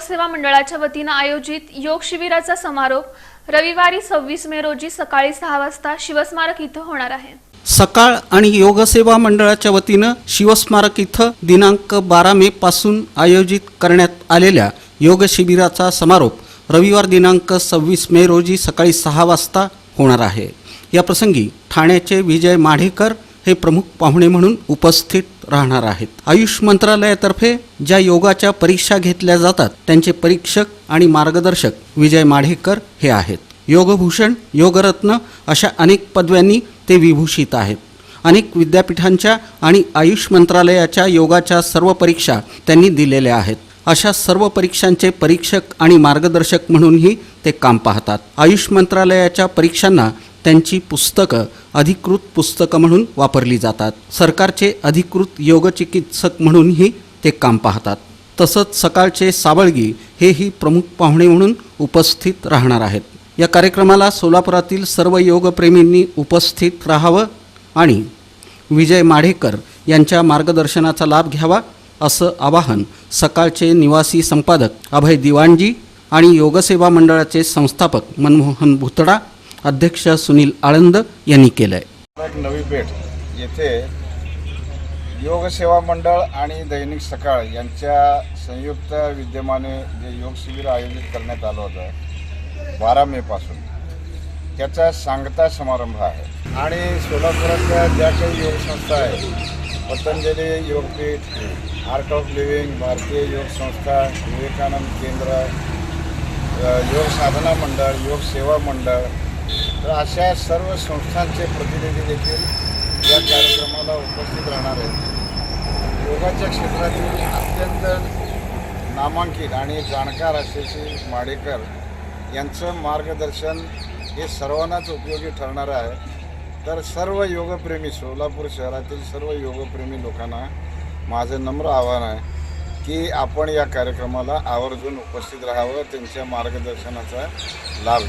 सेवा मंडळाच्या वतीनं आयोजित योग शिबिराचा समारोप रविवारी सव्वीस मे रोजी सकाळी सहा वाजता शिवस्मारक इथं होणार आहे. सकाळ आणि योगसेवा मंडळाच्या वतीनं शिवस्मारक इथं दिनांक बारा मे पासून आयोजित करण्यात आलेल्या योग शिबिराचा समारोप रविवार दिनांक सव्वीस मे रोजी सकाळी सहा वाजता होणार आहे. या प्रसंगी ठाण्याचे विजय माढेकर हे प्रमुख पाहुणे म्हणून उपस्थित राहणार आहेत. आयुष मंत्रालयातर्फे ज्या योगाच्या परीक्षा घेतल्या जातात त्यांचे परीक्षक आणि मार्गदर्शक विजय माढेकर हे आहेत. योगभूषण योगरत्न अशा अनेक पदव्यांनी ते विभूषित आहेत. अनेक विद्यापीठांच्या आणि आयुष मंत्रालयाच्या योगाच्या सर्व परीक्षा त्यांनी दिलेल्या आहेत. अशा सर्व परीक्षांचे परीक्षक आणि मार्गदर्शक म्हणूनही ते काम पाहतात. आयुष मंत्रालयाच्या परीक्षांना त्यांची पुस्तकं अधिकृत पुस्तकं म्हणून वापरली जातात. सरकारचे अधिकृत योगचिकित्सक म्हणूनही ते काम पाहतात. तसंच सकाळचे सावळगी हेही प्रमुख पाहुणे म्हणून उपस्थित राहणार आहेत. या कार्यक्रमाला सोलापुरातील सर्व योगप्रेमींनी उपस्थित राहावं आणि विजय माढेकर यांच्या मार्गदर्शनाचा लाभ घ्यावा असं आवाहन सकाळचे निवासी संपादक अभय दिवाणजी आणि योगसेवा मंडळाचे संस्थापक मनमोहन भुतडा अध्यक्ष सुनील आळंद यांनी केलं आहे एक नवी पेठ येथे योग सेवा मंडळ आणि दैनिक सकाळ यांच्या संयुक्त विद्यमाने जे योग शिबिर आयोजित करण्यात आलं होतं बारा मे पासून. त्याचा सांगता समारंभ आहे. आणि सोलापुरातल्या ज्या काही योग संस्था आहेत Patanjali Yogpeeth art of living भारतीय योग संस्था विवेकानंद केंद्र योग साधना मंडळ योग सेवा मंडळ तर अशा सर्व संस्थांचे प्रतिनिधी देखील या कार्यक्रमाला उपस्थित राहणार आहेत. योगाच्या क्षेत्रातील अत्यंत नामांकित आणि जाणकार असलेले माडेकर यांचं मार्गदर्शन हे सर्वांनाच उपयोगी ठरणार आहे. तर सर्व योगप्रेमी सोलापूर शहरातील सर्व योगप्रेमी लोकांना माझं नम्र आव्हान आहे की आपण या कार्यक्रमाला आवर्जून उपस्थित राहावं त्यांच्या मार्गदर्शनाचा लाभ